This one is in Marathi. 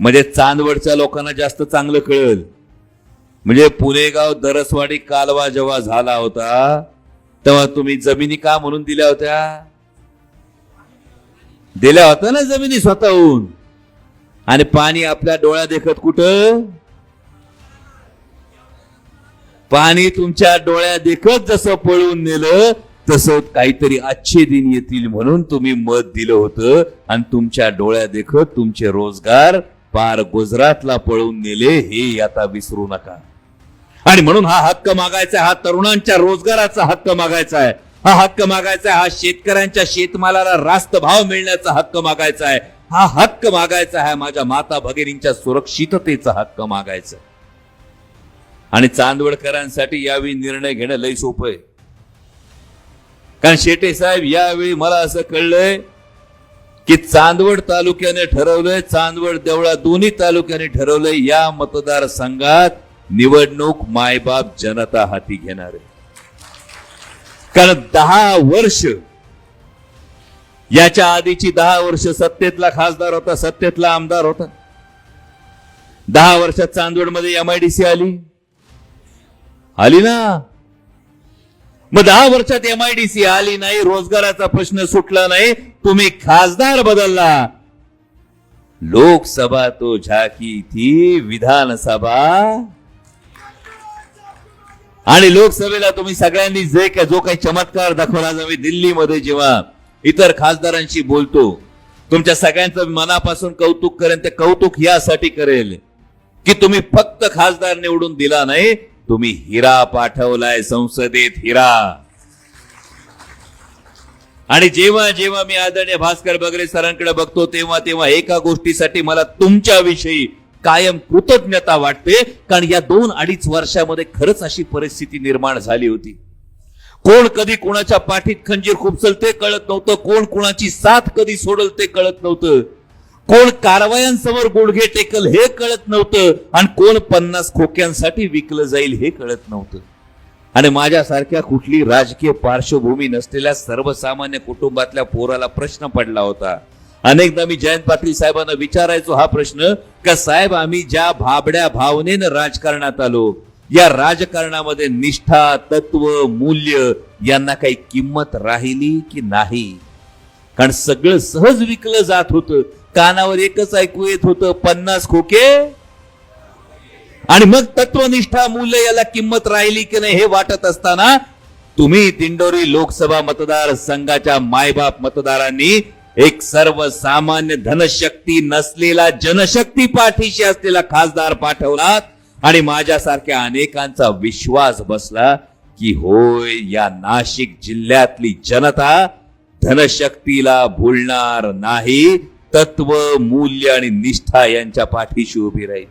म्हणजे चांदवडच्या लोकांना जास्त चांगलं कळेल. म्हणजे पुणेगाव दरसवाडी कालवा जेव्हा झाला होता तेव्हा तुम्ही जमिनी का म्हणून दिल्या होत्या? दिल्या होत्या ना जमिनी स्वतःहून. आणि पाणी आपल्या डोळ्या देखत कुठं? पाणी तुमच्या डोळ्या देखत जसं पळून नेलं तसं काहीतरी अच्छे दिन येतील म्हणून तुम्ही मत दिलं होतं. आणि तुमच्या डोळ्या देखत तुमचे रोजगार पार गुजरातला पळून नेले हे आता विसरू नका. आणि म्हणून हा हक्क मागायचा हा तरुणांच्या रोजगाराचा हक्क मागायचा आहे. हा हक्क मागायचा आहे, हा शेतकऱ्यांच्या शेतमालाला रास्त भाव मिळण्याचा हक्क मागायचा आहे. हा हक्क मागायचा आहे माझ्या माता भगिनींच्या सुरक्षिततेचा हक्क मागायचा आणि चांदवडकरांसाठी यावेळी निर्णय घेणं लय सोपं आहे. कारण शेटे साहेब यावेळी मला असं कळलंय की चांदवड तालुक्याने ठरवलंय चांदवड देवळा दोन्ही तालुक्याने ठरवलंय. या मतदारसंघात निवडणूक मायबाप जनता हाती घेणार आहे. कारण दहा वर्ष याच्या आधीची दहा वर्ष सत्तेतला खासदार होता सत्तेतला आमदार होता. दहा वर्षात चांदवडमध्ये एमआयडीसी आली. आली ना? मग दहा वर्षात एमआयडीसी आली नाही रोजगाराचा प्रश्न सुटला नाही तुम्ही खासदार बदलला. लोकसभा तो झाकी थी विधानसभा. आणि लोकसभेला तुम्ही सगळ्यांनी जे काय जो काही चमत्कार दाखवला आज आम्ही दिल्लीमध्ये जेव्हा इतर खासदारांशी बोलतो तुमच्या सगळ्यांचं मनापासून कौतुक करेन ते कौतुक यासाठी करेल की तुम्ही फक्त खासदार निवडून दिला नाही तुम्ही हिरा पाठवलाय संसदेत हिरा. आणि जेव्हा जेव्हा मी आदरणीय भास्कर बगरे सरांकडे बघतो तेव्हा तेव्हा एका गोष्टीसाठी मला तुमच्याविषयी कायम कृतज्ञता वाटते कारण या दोन अडीच वर्षामध्ये खरंच अशी परिस्थिती निर्माण झाली होती. कोण कधी कोणाच्या पाठीत खंजीर खुपसलते कळत नव्हतं कोण कोणाची साथ कधी सोडल ते कळत नव्हतं. कोण कारवायांसमोर गुडघे टेकल हे कळत नव्हतं आणि कोण पन्नास खोक्यांसाठी विकलं जाईल हे कळत नव्हतं. आणि माझ्यासारख्या कुठली राजकीय पार्श्वभूमी नसलेल्या सर्वसामान्य कुटुंबातल्या पोराला प्रश्न पडला होता. अनेकदा मी जयंत पाटील साहेबांना विचारायचो हा प्रश्न का साहेब आम्ही ज्या भाबड्या भावनेनं राजकारणात आलो या राजकारणामध्ये निष्ठा तत्व मूल्य यांना काही किंमत राहिली की नाही? कारण सगळं सहज विकलं जात होतं. कानावर एकच ऐकू येत होतं पन्नास खोके आणि मग तत्वनिष्ठा मूल्य याला किंमत राहिली की नाही हे वाटत असताना तुम्ही दिंडोरी लोकसभा मतदार संघाच्या मायबाप मतदारांनी एक सर्वसामान्य धनशक्ती नसलेला जनशक्ती पाठीशी असलेला खासदार पाठवलात. आणि माझ्यासारख्या अनेकांचा विश्वास बसला की होय या नाशिक जिल्ह्यातली जनता धनशक्तीला भुलणार नाही तत्व मूल्य आणि निष्ठा यांच्या पाठीशी उभी राहील.